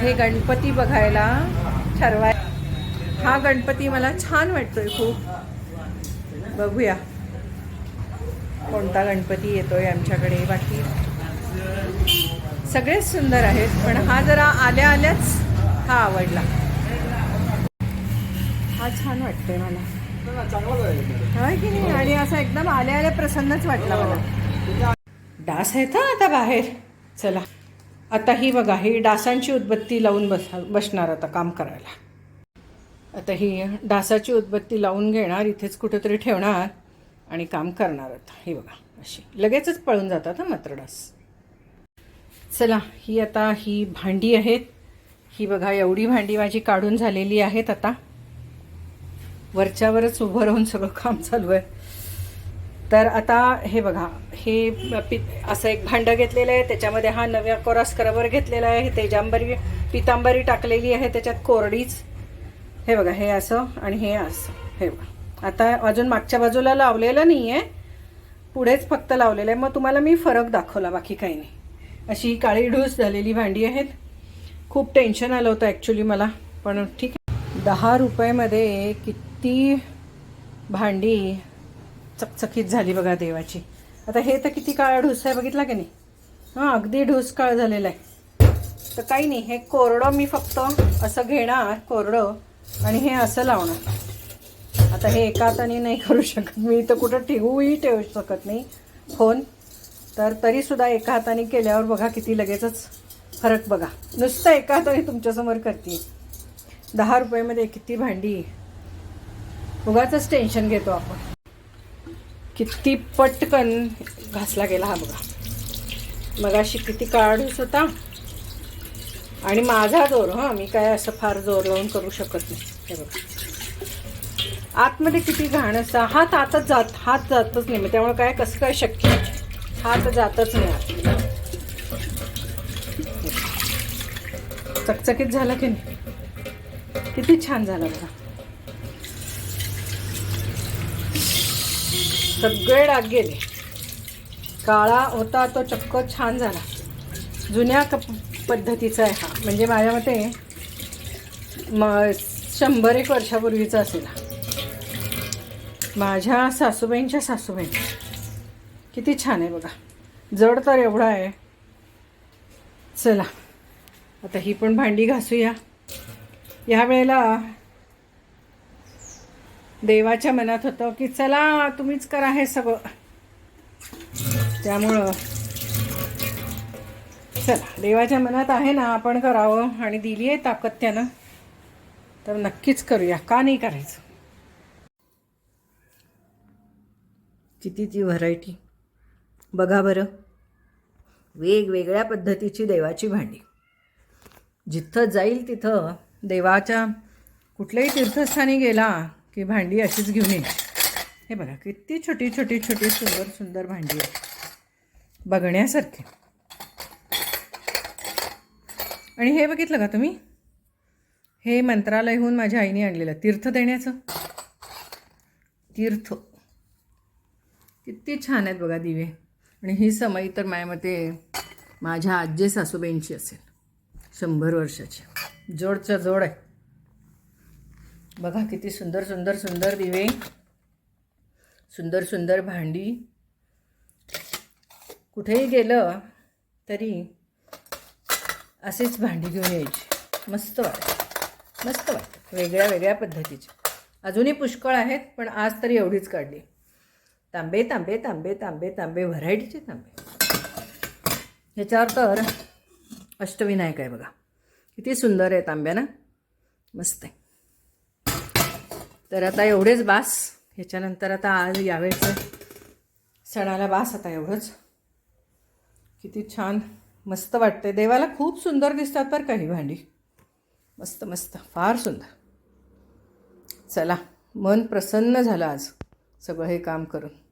हे गणपती बघायला ठरवाय हा गणपती मला छान वाटतोय खूप. बघूया. कोणता गणपती येतोय आमच्याकडे? बाकी सगळेच सुंदर आहेत पण हा जरा आल्या आल्याच हा आवडला. हा छान वाटतोय मला. होय की नाही? आणि असं एकदम आल्या आल्या प्रसन्नच वाटला मला. डास आहेत आता बाहेर. चला. आता ही बघा ही डासांची उदबत्ती लावून बस बसणार आता काम करायला. आता ही डासाची उदबत्ती लावून घेणार इथेच कुठेतरी ठेवणार आणि काम करणार आता. ही बघा अशी. लगेचच पळून जातात हा मात्र डास. चला ही आता ही भांडी आहेत. ही बघा एवढी भांडी माझी काढून झालेली आहेत आता. वरच्यावरच उभं राहून सगळं काम चालू आहे. तर आता हे बघा हे पि असं एक भांडं घेतलेलं आहे. त्याच्यामध्ये हा नव्या कोरा स्क्रबर घेतलेला आहे. तेजांबरी पितांबरी टाकलेली आहे. त्याच्यात कोरडीच. हे बघा हे असं आणि हे असं. हे बघा. आता अजून मागच्या बाजूला लावलेलं नाही आहे पुढेच फक्त लावलेलं आहे. मग तुम्हाला मी फरक दाखवला बाकी काही नाही. अशी काळी ढूस झालेली भांडी आहेत. खूप टेन्शन आलं होतं ॲक्च्युली मला. पण ठीक आहे. दहा रुपयामध्ये किती भांडी चकचकीत झाली बघा देवाची. आता हे तर किती काळा ढोस आहे बघितला की नाही? हां अगदी ढोस काळ झालेला आहे. तर काही नाही हे कोरडं मी फक्त असं घेणार कोरडं आणि हे असं लावणार. आता हे एका हाताने नाही करू शकत. मी तर कुठं ठेवूही ठेवू शकत नाही फोन. तर तरीसुद्धा एका हाताने केल्यावर बघा किती लगेचच फरक बघा. नुसतं एका हाताने तुमच्यासमोर करते दहा रुपयामध्ये किती भांडी. उगाच टेन्शन घेतो आपण. किती पटकन घासला गेला हा बघा. मगाशी किती काढूस होता. आणि माझा जोर हां मी काय असं फार जोर लावून करू शकत नाही. हे बघा. आतमध्ये किती घाण असतं हात आतच जात हात जातच नाही. मग त्यामुळे काय कसं काय शक्य हात जातच नाही चकचकीत झाला की नाही? किती छान झालं बघा. सगळे डाग गेले. काळा होता तो चक्क छान झाला. जुन्या कप पद्धतीचा आहे हा. म्हणजे माझ्या मते म शंभर एक वर्षापूर्वीचा असेल हा. माझ्या सासूबाईंच्या सासूबाई. किती छान आहे बघा. जड तर एवढा आहे. चला. आता ही पण भांडी घासूया. ह्या वेळेला देवाच्या मनात होतं की चला तुम्हीच करा हे सगळं. त्यामुळं चला देवाच्या मनात आहे ना आपण करावं आणि दिली आहे ताकद त्यानं तर नक्कीच करूया. का नाही करायचं? किती ती व्हरायटी? बघा बरं. वेगवेगळ्या पद्धतीची देवाची भांडी. जिथं जाईल तिथं देवाच्या कुठल्याही तीर्थस्थानी गेला की भांडी अशीच घेऊन ये. हे बघा किती छोटी छोटी छोटी सुंदर सुंदर भांडी आहे बघण्यासारखी. आणि हे बघितलं का तुम्ही? हे मंत्रालयहून माझ्या आईने आणलेलं. तीर्थ देण्याचं. तीर्थ. किती छान आहेत बघा दिवे. आणि ही समय तर माझ्या मते माझ्या आजी सासूबाईंची असेल. शंभर वर्षाची. जोडच्या जोड आहे. बघा किती सुंदर सुंदर सुंदर दिवे. सुंदर सुंदर भांडी. कुठेही गेलं तरी असेच भांडी घेऊन यायची. मस्त वाटत. मस्त वाटत. वेगळ्या वेगळ्या पद्धतीची. अजूनही पुष्कळ आहेत पण आज तरी एवढीच काढली. तांबे तांबे तांबे तांबे तांबे. व्हरायटीचे तांबे. ह्याच्यावर तर अष्टविनायक आहे बघा. किती सुंदर आहे तांब्या ना मस्त आहे. तर आता एवढेच बास. ह्याच्यानंतर आता आज यावेळेचं सणाला बास आता एवढंच. किती छान मस्त वाटते देवाला खूप सुंदर दिसतात बरं काही भांडी. मस्त मस्त. फार सुंदर. चला मन प्रसन्न झालं आज सगळं हे काम करून.